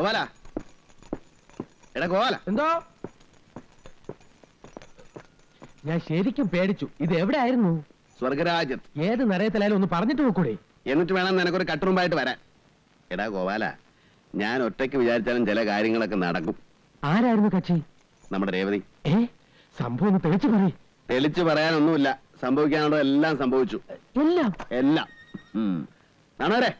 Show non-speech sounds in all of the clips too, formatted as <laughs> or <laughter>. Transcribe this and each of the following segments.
ഗോപാല. എടാ ഗോപാല. എന്തോ? ഞാൻ ശരിക്കും പേടിച്ചു. ഇത് എവിടെ ആയിരുന്നു സ്വർഗരാജ്യം. ഏത് നരയത്തിലായാലും ഒന്ന് പറഞ്ഞിട്ട് പോക്കൂടെ എന്നിട്ട് വേണം നിനക്കൊരു കട്ടുറുമ്പായിട്ട് വരാൻ. എടാ ഗോപാല ഞാൻ ഒറ്റയ്ക്ക് വിചാരിച്ചാലും ചില കാര്യങ്ങളൊക്കെ നടക്കും. ആരായിരുന്നു കക്ഷി നമ്മുടെ രേവതി. ഏ? സംഭവം ഒന്ന് തെളിച്ചു പറയും. തെളിച്ചു പറയാനൊന്നുമില്ല. സംഭവിക്കാനുള്ള എല്ലാം സംഭവിച്ചു. എല്ലാം? എല്ലാം. ഉം. നാണോരെ.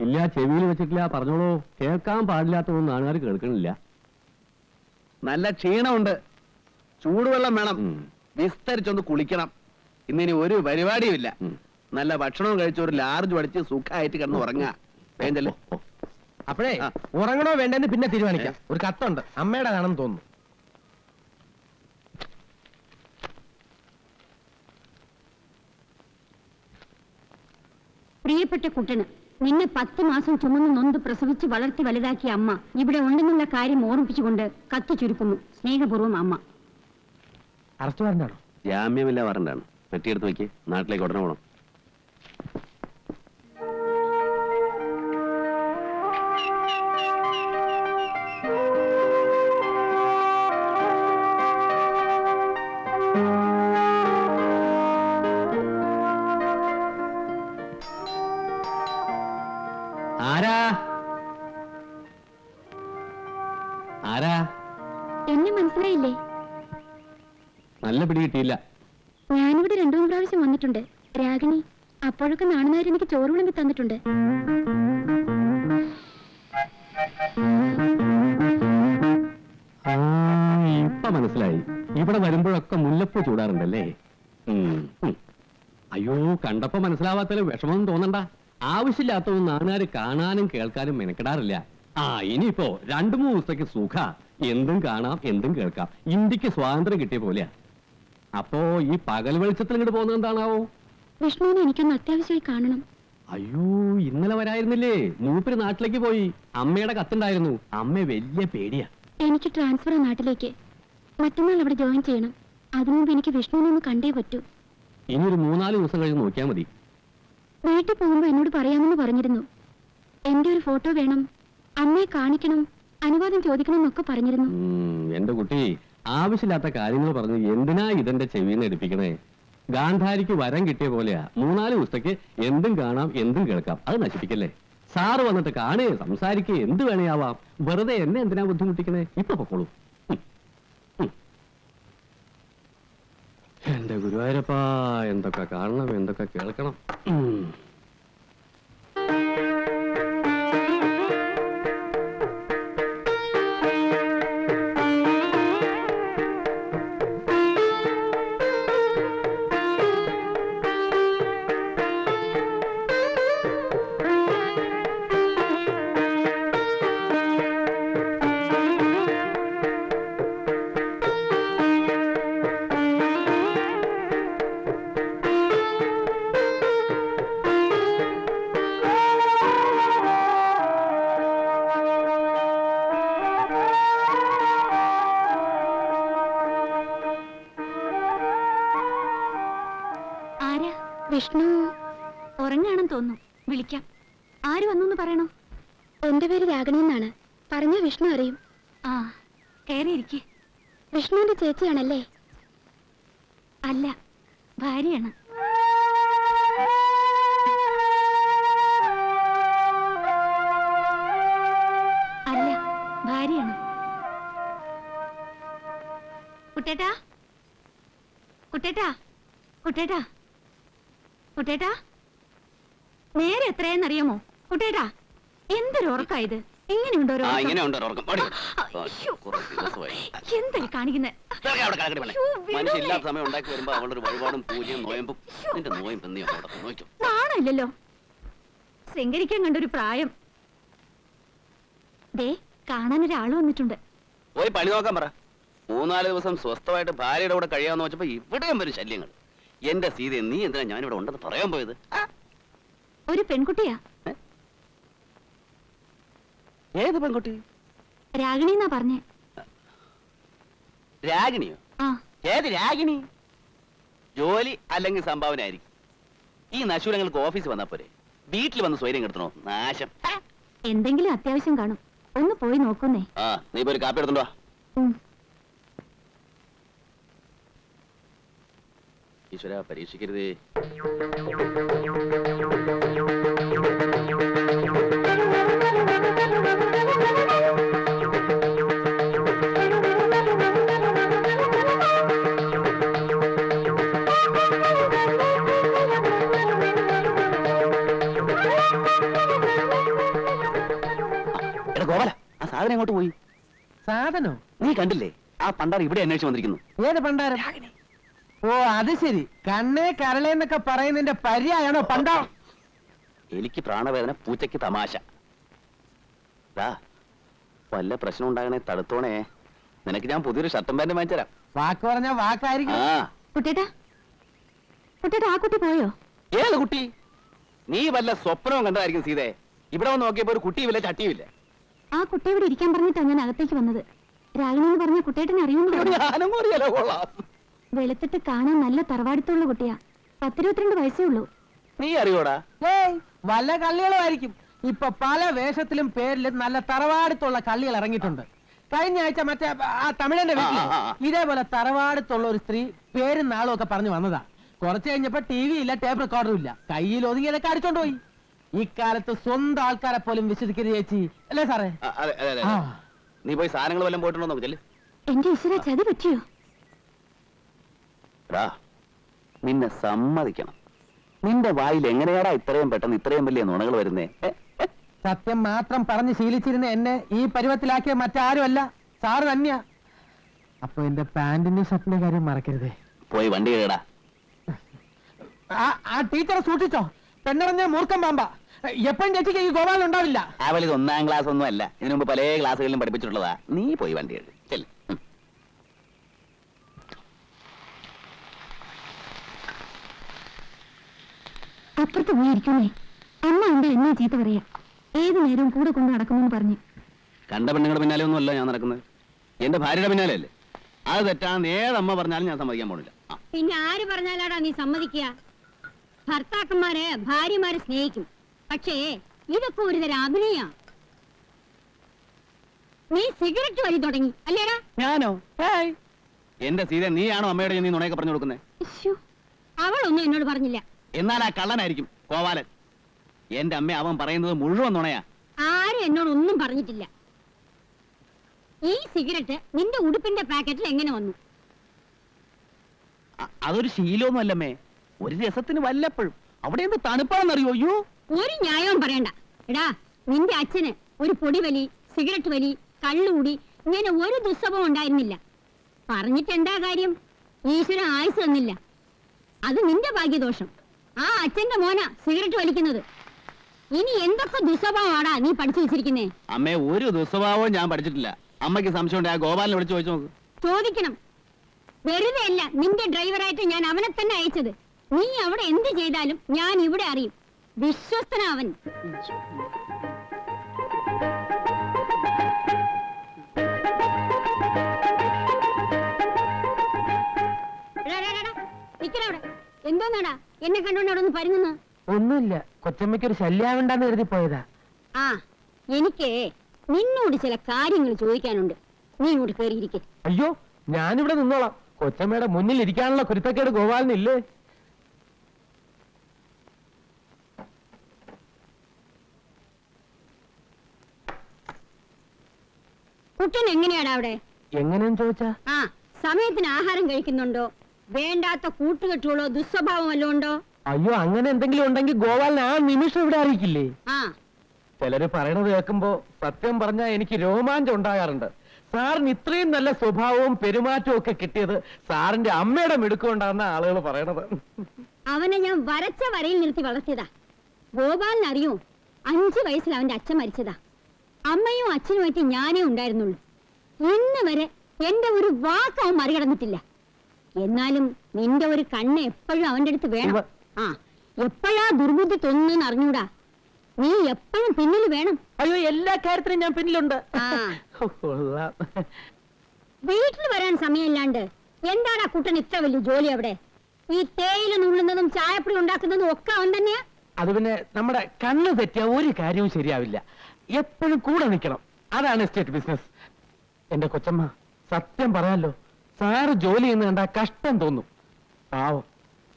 ഇല്ല ചെവിയിൽ വെച്ചിട്ടില്ല പറഞ്ഞോളൂ. കേൾക്കാൻ പാടില്ലാത്തതൊന്നും നാട്ടുകാർ കേൾക്കണില്ല. നല്ല ക്ഷീണമുണ്ട്. ചൂടുവെള്ളം വേണം. വിസ്തരിച്ചൊന്ന് കുളിക്കണം. ഇന്നിനി ഒരു പരിപാടിയും ഇല്ല നല്ല ഭക്ഷണവും കഴിച്ച് ഒരു ലാർജ് പഠിച്ച് സുഖമായിട്ട് കിടന്ന് ഉറങ്ങാ. വേണ്ടല്ലോ? അപ്പോഴേ ആ. ഉറങ്ങണോ വേണ്ടെന്ന് പിന്നെ തീരുമാനിക്കാം. ഒരു കത്തുണ്ട്. അമ്മയുടെ ആണെന്ന് തോന്നുന്നു. പ്രിയപ്പെട്ട കുട്ടന് നിന്നെ പത്ത് മാസം ചുമന്ന് നൊന്ത് പ്രസവിച്ച് വളർത്തി വലുതാക്കിയ അമ്മ. ഇവിടെ ഉണ്ടെന്നുള്ള കാര്യം ഓർമ്മിപ്പിച്ചുകൊണ്ട് കത്ത് ചുരുക്കുന്നു. സ്നേഹപൂർവം അമ്മ. അറസ്റ്റ് വാറണ്ടാണോ ജാമ്യമില്ല വരണ്ടാണ് പെട്ടിയെടുത്ത് വെക്ക്. നാട്ടിലേക്ക് ഉടനെ പോകണം നല്ല പിടി കിട്ടിയില്ല. ഞാനിവിടെ രണ്ടു മൂന്ന് പ്രാവശ്യം വന്നിട്ടുണ്ട്. രാഗിണി അപ്പോഴൊക്കെ നാണുനാർ എനിക്ക് ചോറ് വിളമ്പി തന്നിട്ടുണ്ട്. ആ, ഇപ്പൊ മനസ്സിലായി. ഇവിടെ വരുമ്പോഴൊക്കെ മുല്ലപ്പൂ ചൂടാറുണ്ടല്ലേ? ഉം, ഉം. അയ്യോ കണ്ടപ്പോ മനസ്സിലാവാത്തതിൽ വിഷമം തോന്നണ്ട. ആവശ്യമില്ലാത്തൊന്നും നാട്ടുകാർ കാണാനും കേൾക്കാനും മെനക്കെടാറില്ല. ആ ഇനിയിപ്പോ രണ്ടു മൂന്ന് ദിവസത്തേക്ക് സുഖ. എന്തും കാണാം എന്തും കേൾക്കാം. ഇന്ത്യയ്ക്ക് സ്വാതന്ത്ര്യം കിട്ടിയ പോലെയാ. അപ്പോ ഈ പകൽ വെളിച്ചത്തിൽ ഇങ്ങോട്ട് പോകുന്നത് എന്താണാവോ? വിഷ്ണുവിനെ എനിക്കൊന്ന് അത്യാവശ്യമായി കാണണം. അയ്യോ ഇന്നലെ വരായിരുന്നില്ലേ? മൂപ്പര് നാട്ടിലേക്ക് പോയി. അമ്മയുടെ കത്തുണ്ടായിരുന്നു. അമ്മ വലിയ പേടിയാ. എനിക്ക് ട്രാൻസ്ഫർ നാട്ടിലേക്ക്. മറ്റന്നാൾ അവിടെ ജോയിൻ ചെയ്യണം. അതിനു മുമ്പ് എനിക്ക് വിഷ്ണുവിനെ ഒന്ന് കണ്ടേ പറ്റൂ. ഇനി ഒരു മൂന്നാൽ ദിവസം കഴിഞ്ഞ് നോക്കിയാൽ മതി. വീട്ടിൽ പോകുമ്പോ എന്നോട് പറയാമെന്ന് പറഞ്ഞിരുന്നു. എന്റെ ഒരു ഫോട്ടോ വേണം. അമ്മയെ കാണിക്കണം. അനുവാദം ചോദിക്കണം എന്നൊക്കെ പറഞ്ഞിരുന്നു എന്റെ കുട്ടി ആവശ്യമില്ലാത്ത കാര്യങ്ങൾ പറഞ്ഞ് എന്തിനാ ഇതെന്റെ ചെവിയിൽ എടുപ്പിക്കണേ? ഗാന്ധാരിക്ക് വരം കിട്ടിയ പോലെയാ. മൂന്നാൽ ദിവസത്തേക്ക് എന്തും കാണാം എന്തും കേൾക്കാം. അത് നശിപ്പിക്കല്ലേ? സാറ് വന്നിട്ട് കാണേ സംസാരിക്കേ എന്ത് വേണേയാവാം? വെറുതെ എന്നെ എന്തിനാ ബുദ്ധിമുട്ടിക്കണേ? ഇപ്പൊ പൊക്കോളൂ. എന്റെ ഗുരുവായൂരപ്പാ എന്തൊക്കെ കാണണം എന്തൊക്കെ കേൾക്കണം. വിഷ്ണു ഉറങ്ങാണെന്ന് തോന്നുന്നു. വിളിക്കാം. ആര് വന്നു പറയണോ? എന്റെ പേര് രാഗണി എന്നാണ്. പറഞ്ഞ വിഷ്ണു അറിയും. ആ കയറിയിരിക്കെ. വിഷ്ണുവിന്റെ ചേച്ചിയാണല്ലേ? അല്ല ഭാര്യയാണ്. അല്ല ഭാര്യയാണ്. കുട്ടേട്ടാ? കുട്ടേട്ടാ? കുട്ടേട്ടാ? കുട്ടേട്ടാ? നേരെ എത്രയെന്നറിയാമോ കുട്ടേട്ടാ എന്തൊരു ഉറക്കാ ഇത്? എങ്ങനെയുണ്ടോ ഒരു ഉറക്കം? ഇങ്ങനെ ഉണ്ട് ഉറക്കം. ഓടി. അയ്യോ. കുറേ ദിവസമായി. എന്തായി കാണിക്കുന്നെ? ഇതൊക്കെ അവിടെ കിടക്കട്ടെ പെണ്ണെ. അയ്യോ, വിടണേ. മനുഷ്യല്ലാത്ത സമയം ഉണ്ടാക്കി വരുമ്പോ അവളുടെ ഒരു വഴിപാടും പൂജയും നോയമ്പും. നിന്റെ നോയും പെന്നിയും അവിടെ നോക്കും നാണമില്ലല്ലോ. ശൃംഗരിക്കാൻ കണ്ടൊരു പ്രായം. ദേ കാണാൻ ഒരാൾ വന്നിട്ടുണ്ട്. പോയി പണി നോക്കാൻ പറ. മൂന്നാൽ ദിവസം സ്വസ്ഥമായിട്ട് ഭാര്യയുടെ കൂടെ കഴിയാന്ന് വെച്ചപ്പോ ഇവിടെയും വരും ശല്യങ്ങൾ എന്റെ സീത നീ എന്തിനാ ഞാനിവിടെ ഉണ്ടെന്ന് പറയാൻ പോയത്? ഒരു പെൺകുട്ടിയാ. ഏത് പെൺകുട്ടി? രാഗിണി എന്നാ പറഞ്ഞേ. രാഗിണിയോ? ആ. ഏത് രാഗിണി? ജോലി അല്ലെങ്കിൽ സംഭാവന ആയിരിക്കും ഈ നശൂരങ്ങൾക്ക് ഓഫീസ് വന്നാ പോരെ. വീട്ടിൽ വന്ന് സ്വൈര്യം കിട്ടണോ നാശം. എന്തെങ്കിലും അത്യാവശ്യം കാണും. ഒന്ന് പോയി നോക്കുന്നേ. ആ നീ ഇപ്പൊ ഒരു കാപ്പി എടുത്തുണ്ടോ ഈശ്വര പരീക്ഷിക്കരുതേ. ഗോപാല ആ സാധനം എങ്ങോട്ട് പോയി? സാധനോ? നീ കണ്ടില്ലേ? ആ പണ്ടാർ ഇവിടെ അന്വേഷിച്ചു വന്നിരിക്കുന്നു. ഏത് പണ്ടാരം? ഓ അത് ശരി. കണ്ണേ കരളേന്നൊക്കെ പറയുന്നതിന്റെ പര്യായാണോ പണ്ടാ? എനിക്ക് പ്രാണവേദന പൂച്ചയ്ക്ക് തമാശ. ദാ വല്ല പ്രശ്നം ഉണ്ടാകണേ തടുത്തോണേ. നിനക്ക് ഞാൻ പുതിയൊരു ഷർട്ടും പാന്റും വാങ്ങിച്ചരാം. വാക്ക് പറഞ്ഞ വാക്കായിരിക്കും. ആ. കുട്ടേട്ടാ കുട്ടേട്ടാ ആ കുട്ടി പോയോ? ഏത് കുട്ടി? നീ വല്ല സ്വപ്നവും കണ്ടതായിരിക്കും സീതേ. ഇവിടെ വന്ന് നോക്കിയപ്പോ ഒരു കുട്ടിയുമില്ല ചട്ടിയുമില്ല ആ കുട്ടി ഇവിടെ ഇരിക്കാൻ പറഞ്ഞിട്ടാ ഞാൻ അകത്തേക്ക് വന്നത്. രാഗിണി എന്ന് പറഞ്ഞ കുട്ടേട്ടനെ അറിയുന്നു ഞാനും അറിയാലോ കൊള്ളാം. വെളുത്തിട്ട് കാണാൻ നല്ല തറവാടിത്തുള്ള കുട്ടിയാ. പത്തിരുപത്തിരണ്ട് വയസ്സേ ഉള്ളൂ. നീ അറിയോടാ? ഏയ് വല്ല കള്ളികളുമായിരിക്കും. ഇപ്പൊ പല വേഷത്തിലും പേരിലും നല്ല തറവാടത്തുള്ള കള്ളികൾ ഇറങ്ങിയിട്ടുണ്ട്. കഴിഞ്ഞ ആഴ്ച മറ്റേ ആ തമിഴന്റെ ആ. ഇതേപോലെ തറവാടുത്തുള്ള ഒരു സ്ത്രീ പേരും നാളും ഒക്കെ പറഞ്ഞു വന്നതാ. കുറച്ച് കഴിഞ്ഞപ്പോ ടി വി ഇല്ല ടേപ്പ് റെക്കോർഡറും ഇല്ല. കയ്യിൽ ഒതുങ്ങിയതൊക്കെ അടിച്ചോണ്ട് പോയി. ഇക്കാലത്ത് സ്വന്തം ആൾക്കാരെ പോലും വിശ്വസിക്കരുത് ചേച്ചി. അല്ലേ സാറേ? അതെ അതെ അതെ നീ പോയി സാധനങ്ങൾ വല്ലതും പോയിട്ടുണ്ടോ നോക്കില്ലേ എന്റെ ഈശ്വര ചതി പറ്റിയോ? എടാ നിന്നെ സമ്മതിക്കണം. നിന്റെ വായിൽ എങ്ങനെയാടാ ഇത്രയും പെട്ടെന്ന് ഇത്രയും വലിയ നുണകൾ വരുന്നേ? സത്യം മാത്രം പറഞ്ഞ് ശീലിച്ചിരുന്ന എന്നെ ഈ പരുവത്തിലാക്കിയ മറ്റാരുമല്ല. സാറ് തന്നെയാ. അപ്പൊ എന്റെ പാന്റിന്റെ ഷർട്ടിന്റെ കാര്യം മറക്കരുതേ? പോയി വണ്ടി കേടാ ആ ടീച്ചറെ സൂക്ഷിച്ചോ. പെണ്ണറഞ്ഞ മൂർഖം പാമ്പ. എപ്പോഴും ചേച്ചിക്ക് ഈ ഗോപാലം ഉണ്ടാവില്ല. അവൾ ഒന്നാം ക്ലാസ് ഒന്നും അല്ല. ഇതിനു മുമ്പ് പല ക്ലാസ്സുകളിലും പഠിപ്പിച്ചിട്ടുള്ളതാ. നീ പോയി വണ്ടി കേട് ചെല്ല് ഉം. അപ്പുറത്ത് പോയി ഇരിക്കുന്നേ അമ്മ ഉണ്ട് എന്നെ ചീത്ത പറയാ? ഏത് നേരവും കൂടെ കൊണ്ട് നടക്കുമെന്ന് പറഞ്ഞു. കണ്ട പെണ്ണുങ്ങളുടെ പിന്നാലെ ഒന്നും അല്ല ഞാൻ നടക്കുന്നത്. എന്റെ ഭാര്യയുടെ പിന്നാലെ അല്ലേ? അത് തെറ്റാന്ന് ഏതമ്മ പറഞ്ഞാലും ഞാൻ സമ്മതിക്കാൻ പോണില്ല. പിന്നെ ആര് പറഞ്ഞാലാടാ നീ സമ്മതിക്കുക? ഭർത്താക്കന്മാരെ ഭാര്യമാരെ സ്നേഹിക്കും. പക്ഷേ ഇതൊക്കെ ഒരു തരം അഭിനയ. നീ സിഗരറ്റ് വലി തുടങ്ങി അല്ലേടാ? ഞാനോ. എന്റെ സീത നീയാണോ അമ്മയുടെ നീ നുണയൊക്കെ പറഞ്ഞു കൊടുക്കുന്നത് അവളൊന്നും എന്നോട് പറഞ്ഞില്ല. എന്നാൽ ആ കള്ളനായിരിക്കും കോവാലൻ എന്റെ അമ്മ അവൻ പറയുന്നത് മുഴുവൻ നുണയാ. ആരും എന്നോട് ഒന്നും പറഞ്ഞിട്ടില്ല. ഈ സിഗരറ്റ് നിന്റെ ഉടുപ്പിന്റെ പാക്കറ്റിൽ എങ്ങനെ വന്നു? അ- അതൊരു ശീലമൊന്നും അല്ലമ്മേ. ഒരു രസത്തിന് വല്ലപ്പോഴും. അവിടെ എന്ത് തണുപ്പാണെന്നറിയോ? അയ്യോ. ഒരു ന്യായവും പറയണ്ട. എടാ നിന്റെ അച്ഛന് ഒരു പൊടി വലി സിഗരറ്റ് വലി കള്ളുകൂടി ഇങ്ങനെ ഒരു ദുസ്സഭം ഉണ്ടായിരുന്നില്ല. പറഞ്ഞിട്ട് എന്താ കാര്യം? ഈശ്വരൻ ആയുസ് തന്നില്ല. അത് നിന്റെ ഭാഗ്യദോഷം. ആ അച്ഛന്റെ മോനാ സിഗരറ്റ് വലിക്കുന്നത്. ഇനി എന്തൊക്കെ ദുസ്വഭാവമാടാ നീ പഠിച്ചു വെച്ചിരിക്കുന്നേ? അമ്മേ ഒരു ദുസ്വഭാവവും ഞാൻ പഠിച്ചിട്ടില്ല. അമ്മയ്ക്ക് സംശയമുണ്ട് ആ ഗോപാലിനെ വിളിച്ചു ചോദിച്ചു നോക്ക്. ചോദിക്കണം. വെറുതെ അല്ല നിന്റെ ഡ്രൈവറായിട്ട് ഞാൻ അവനെ തന്നെ അയച്ചത്. നീ അവിടെ എന്ത് ചെയ്താലും ഞാൻ ഇവിടെ അറിയും. വിശ്വസ്തനാവൻ. എന്തോന്നാടാ? എന്നെ കണ്ടോണ്ട് അവിടെ ഒന്ന് പരുങ്ങുന്നു? ഒന്നുമില്ല. കൊച്ചമ്മയ്ക്ക് ഒരു ശല്യാവണ്ടെന്ന് കരുതി പോയതാ. ആ എനിക്ക് നിന്നോട് ചില കാര്യങ്ങൾ ചോദിക്കാനുണ്ട്. നീ ഇങ്ങോട്ട് കയറിയിരിക്കെ അയ്യോ ഞാനിവിടെ നിന്നോളാം. കൊച്ചമ്മയുടെ മുന്നിൽ ഇരിക്കാനുള്ള കുരുത്തക്കേട് ഗോപാലിനില്ലേ കുട്ടൻ എങ്ങനെയാടാ അവിടെ? എങ്ങനെയെന്ന് ചോദിച്ചാ? ആ സമയത്തിന് ആഹാരം കഴിക്കുന്നുണ്ടോ? വേണ്ടാത്ത കൂട്ടുകെട്ടുകളോ ദുസ്വഭാവം വല്ലതും ഉണ്ടോ? അയ്യോ അങ്ങനെ എന്തെങ്കിലും ഉണ്ടെങ്കിൽ ഗോപാലൻ ആ നിമിഷം ഇവിടെ അറിയിക്കില്ലേ? ആ. ചിലര് പറയണത് കേൾക്കുമ്പോ സത്യം പറഞ്ഞാൽ എനിക്ക് രോമാഞ്ചം ഉണ്ടാകാറുണ്ട്. സാറിന് ഇത്രയും നല്ല സ്വഭാവവും പെരുമാറ്റവും ഒക്കെ കിട്ടിയത് സാറിന്റെ അമ്മയുടെ മിടുക്കൊണ്ടാന്ന ആളുകൾ പറയണത്. അവനെ ഞാൻ വരച്ച വരയിൽ നിർത്തി വളർത്തിയതാ. ഗോപാലിന് അറിയോ? അഞ്ചു വയസ്സിൽ അവന്റെ അച്ഛൻ മരിച്ചതാ. അമ്മയും അച്ഛനുമായിട്ട് ഞാനേ ഉണ്ടായിരുന്നുള്ളൂ. ഇന്ന് വരെ എന്റെ ഒരു വാക്ക് അവൻ മറികടന്നിട്ടില്ല. എന്നാലും നിന്റെ ഒരു കണ്ണ് എപ്പോഴും അവന്റെ അടുത്ത് വേണം. ആ എപ്പോഴാ ദുർബുദ്ധി തോന്നുന്നെന്ന് അറിഞ്ഞൂടാ. നീ എപ്പോഴും പിന്നിൽ വേണം. അയ്യോ എല്ലാ കാര്യത്തിനും ഞാൻ പിന്നിലുണ്ട്. വീട്ടിൽ വരാൻ സമയമില്ലാണ്ട് എന്താണ് ആ കുട്ടൻ ഇത്ര വലിയ ജോലി അവിടെ? ഈ തേയില നുള്ളുന്നതും ചായപ്പൊടി ഉണ്ടാക്കുന്നതും ഒക്കെ അവൻ തന്നെയാ? അത് പിന്നെ നമ്മുടെ കണ്ണ് തെറ്റിയ ഒരു കാര്യവും ശരിയാവില്ല. എപ്പോഴും കൂടെ നിൽക്കണം. അതാണ് എസ്റ്റേറ്റ് ബിസിനസ് എന്റെ കൊച്ചമ്മ സത്യം പറയാലോ സാറ് ജോലി ചെയ്യുന്ന കണ്ടാ കഷ്ടം തോന്നും. പാവം.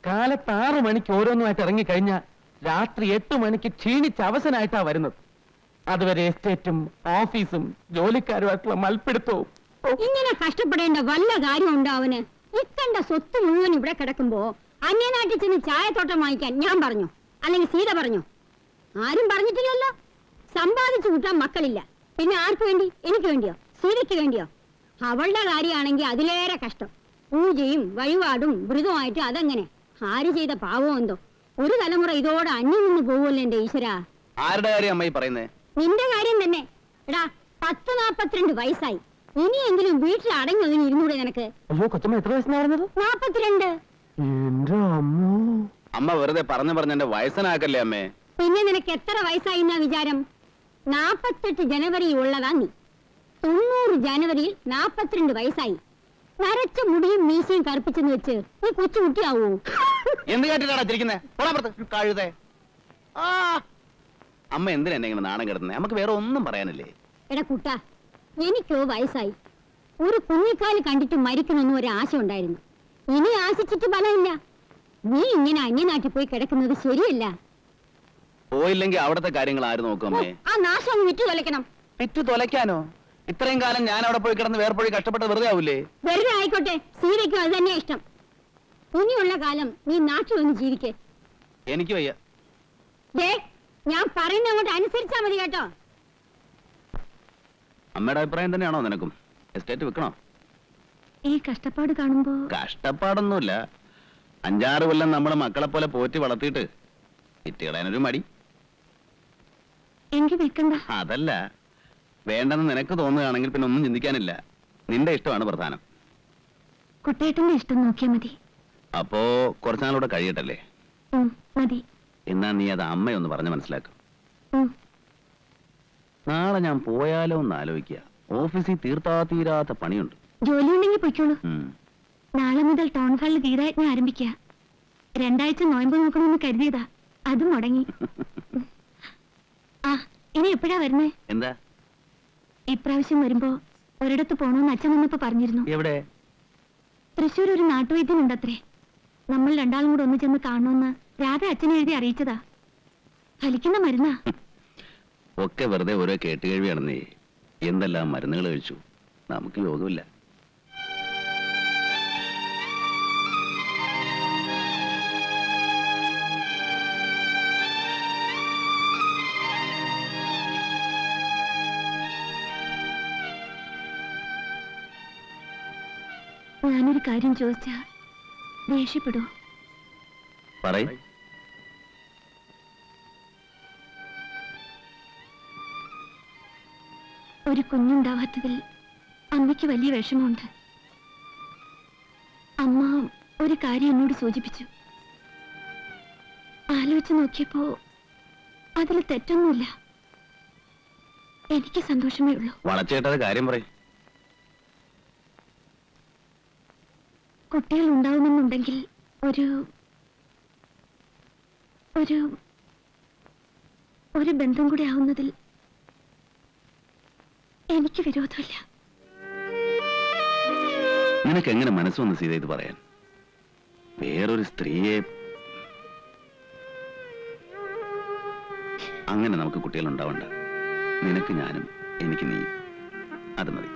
കാലത്ത് ആറു മണിക്ക് ഓരോന്നുമായിട്ട് ഇറങ്ങിക്കഴിഞ്ഞാൽ രാത്രി എട്ട് മണിക്ക് ക്ഷീണിച്ച അവസനായിട്ടാ വരുന്നത്. അതുവരെ എസ്റ്റേറ്റും ഓഫീസും ജോലിക്കാരുമായിട്ടുള്ള മൽപ്പിടുത്തവും. ഇങ്ങനെ കഷ്ടപ്പെടേണ്ട വല്ല കാര്യം ഉണ്ടോ അവന്? ഇക്കണ്ട സ്വത്ത് മുഴുവൻ ഇവിടെ കിടക്കുമ്പോ അന്യനാട്ടിൽ ചെന്ന് ചായത്തോട്ടം വാങ്ങിക്കാൻ ഞാൻ പറഞ്ഞു. അല്ലെങ്കിൽ സീത പറഞ്ഞു. ആരും പറഞ്ഞിട്ടില്ലല്ലോ. സമ്പാദിച്ചു കൂട്ടാൻ മക്കളില്ല. പിന്നെ ആർക്ക് വേണ്ടി? എനിക്ക് വേണ്ടിയോ? സീതയ്ക്ക് വേണ്ടിയോ? അവളുടെ കാര്യമാണെങ്കിൽ അതിലേറെ കഷ്ടം. പൂജയും വഴിപാടും വ്രതമായിട്ട് അതെങ്ങനെ? ആര് ചെയ്ത പാവം എന്തോ? ഒരു തലമുറ ഇതോടെ അന്യം നിന്ന് പോവുമല്ലോ എന്റെ ഈശ്വര. ആരുടെ കാര്യം അമ്മ ഈ പറയുന്നേ? നിന്റെ കാര്യം തന്നെ. എടാ പത്ത് നാപ്പത്തിരണ്ട് വയസ്സായി. ഇനിയെങ്കിലും വീട്ടിൽ അടങ്ങി ഒതുങ്ങി ഇരുന്നൂടെ നിനക്ക്? അയ്യോ കൊച്ചമ്മ എത്ര വയസ്സിനായിരുന്നത് നാപ്പത്തിരണ്ട്. എന്റെ അമ്മോ. അമ്മ വെറുതെ പറഞ്ഞു പറഞ്ഞ എന്റെ വയസ്സനാക്കല്ലേ അമ്മേ? പിന്നെ നിനക്ക് എത്ര വയസ്സായി എന്നാ വിചാരം? നാപ്പത്തെട്ട് ജനുവരി ഉള്ളതാ നീ. തൊണ്ണൂറ് ജനുവരിയിൽ നാപ്പത്തിരണ്ട് വയസ്സായി. നരച്ച മുടിയും മീശയും കറുപ്പിച്ചെന്ന് വെച്ച് ഈ കൊച്ചു കുട്ടിയാവൂ? എന്ത് കേട്ടിട്ടാണ് കഴുതേ. ആ. അമ്മ എന്തിനാ എന്നെ ഇങ്ങനെ നാണം കിടന്നേ നമുക്ക് വേറെ ഒന്നും പറയാനില്ലേ? എടാ കുട്ട എനിക്കോ വയസ്സായി. ഒരു കുഞ്ഞിക്കാൽ കണ്ടിട്ട് മരിക്കണമെന്ന് ഒരു ആശ ഉണ്ടായിരുന്നു. ഇനി ആശിച്ചിട്ട് ഫലമില്ല. നീ ഇങ്ങനെ അന്യനാട്ടിൽ പോയി കിടക്കുന്നത് ശരിയല്ല. പോയില്ലെങ്കിൽ അവിടത്തെ കാര്യങ്ങൾ ആര് നോക്കും ആ നാശം വിറ്റു തൊലയ്ക്കണം. വിറ്റു തൊലയ്ക്കാനോ? ഇത്രയും കാലം ഞാൻ അവിടെ പോയി കിടന്ന് വേർപ്പൊഴി കഷ്ടപ്പെട്ട് വെറുതെ ആവൂലേ? വെറുതെ ആയിക്കോട്ടെ. സീതയ്ക്കും അത് തന്നെയാ ഇഷ്ടം. ഇനിയുള്ള കാലം നീ നാട്ടിൽ വന്ന് ജീവിക്കേ. എനിക്ക് വയ്യ. ദേ ഞാൻ പറയുന്ന അങ്ങോട്ട് അനുസരിച്ചാ മതി കേട്ടോ. അമ്മയുടെ അഭിപ്രായം തന്നെയാണോ നിനക്കും? എസ്റ്റേറ്റ് വെക്കണോ? ഈ കഷ്ടപ്പാട് കാണുമ്പോ കഷ്ടപ്പാടൊന്നുമില്ല. അഞ്ചാറ് കൊല്ലം നമ്മളെ മക്കളെ പോലെ പോറ്റി വളർത്തിയിട്ട് ഇറ്റുകളയാനൊരു മടി. എനിക്ക് വെക്കണ്ട. അതല്ല. വേണ്ടെന്ന് നിനക്ക് തോന്നുകയാണെങ്കിൽ പിന്നെ ഒന്നും ചിന്തിക്കാനില്ല. നിന്റെ ഇഷ്ടമാണ് പ്രധാനം. കുട്ടേട്ടന്റെ ഇഷ്ടം നോക്കിയാ മതി. അപ്പോ കുറച്ചുനാളൂടെ കഴിയട്ടല്ലേ? ഉം, മതി. എന്നാ നീ അത് അമ്മയൊന്ന് പറഞ്ഞു മനസ്സിലാക്കും. ഉം. നാളെ ഞാൻ പോയാലോ എന്ന് ആലോചിക്കുക. ഓഫീസിൽ തീർത്താ തീരാത്ത പണിയുണ്ട്. ജോലി ഉണ്ടെങ്കിൽ പൊയ്ക്കോളൂ. ഉം. നാളെ മുതൽ ടൗൺ ഹാളിൽ ഗീതായജ്ഞ ആരംഭിക്കുക. രണ്ടാഴ്ച നോയമ്പ് നോക്കണമെന്ന് കരുതിയതാ. അത് മുടങ്ങി. <laughs> ആ ഇനി എപ്പോഴാ വരുന്നേ? എന്താ? ഇപ്രാവശ്യം വരുമ്പോ ഒരിടത്ത് പോണോന്ന് അച്ഛൻ വന്നപ്പോ പറഞ്ഞിരുന്നു. എവിടെ? തൃശ്ശൂർ ഒരു നാട്ടുവൈദ്യനുണ്ടത്രേ. നമ്മൾ രണ്ടാളും കൂടെ ഒന്ന് ചെന്ന് കാണണമെന്ന് രാധ അച്ഛനെ എഴുതി അറിയിച്ചതാ. ഫലിക്കുന്ന മരുന്നാ. ഒക്കെ വെറുതെ ഓരോ കേട്ടുകഴിവിയാണെന്നേ എന്തെല്ലാം മരുന്നുകൾ കഴിച്ചു? നമുക്ക് യോഗമില്ല ഞാനൊരു കാര്യം ചോദിച്ചാ ദേഷ്യപ്പെടൂ പറയ. ഒരു കുഞ്ഞുണ്ടാവാത്തതിൽ അമ്മയ്ക്ക് വലിയ വിഷമമുണ്ട്. അമ്മ ഒരു കാര്യം എന്നോട് സൂചിപ്പിച്ചു. ആലോചിച്ച് നോക്കിയപ്പോ അതിൽ തെറ്റൊന്നുമില്ല. എനിക്ക് സന്തോഷമേ ഉള്ളൂ. വളച്ചേട്ടത് കാര്യം പറയും. കുട്ടികൾ ഉണ്ടാവുമെന്നുണ്ടെങ്കിൽ ഒരു ഒരു ഒരു ബന്ധം കൂടി ആവുന്നതിൽ എനിക്ക് വിരോധമില്ല. നിനക്ക് എങ്ങനെ മനസ്സൊന്ന് സീത ഇത് പറയാൻ? വേറൊരു സ്ത്രീയെ അങ്ങനെ നമുക്ക് കുട്ടികൾ ഉണ്ടാവണ്ട നിനക്ക് ഞാനും എനിക്ക് നീ അത് മതി.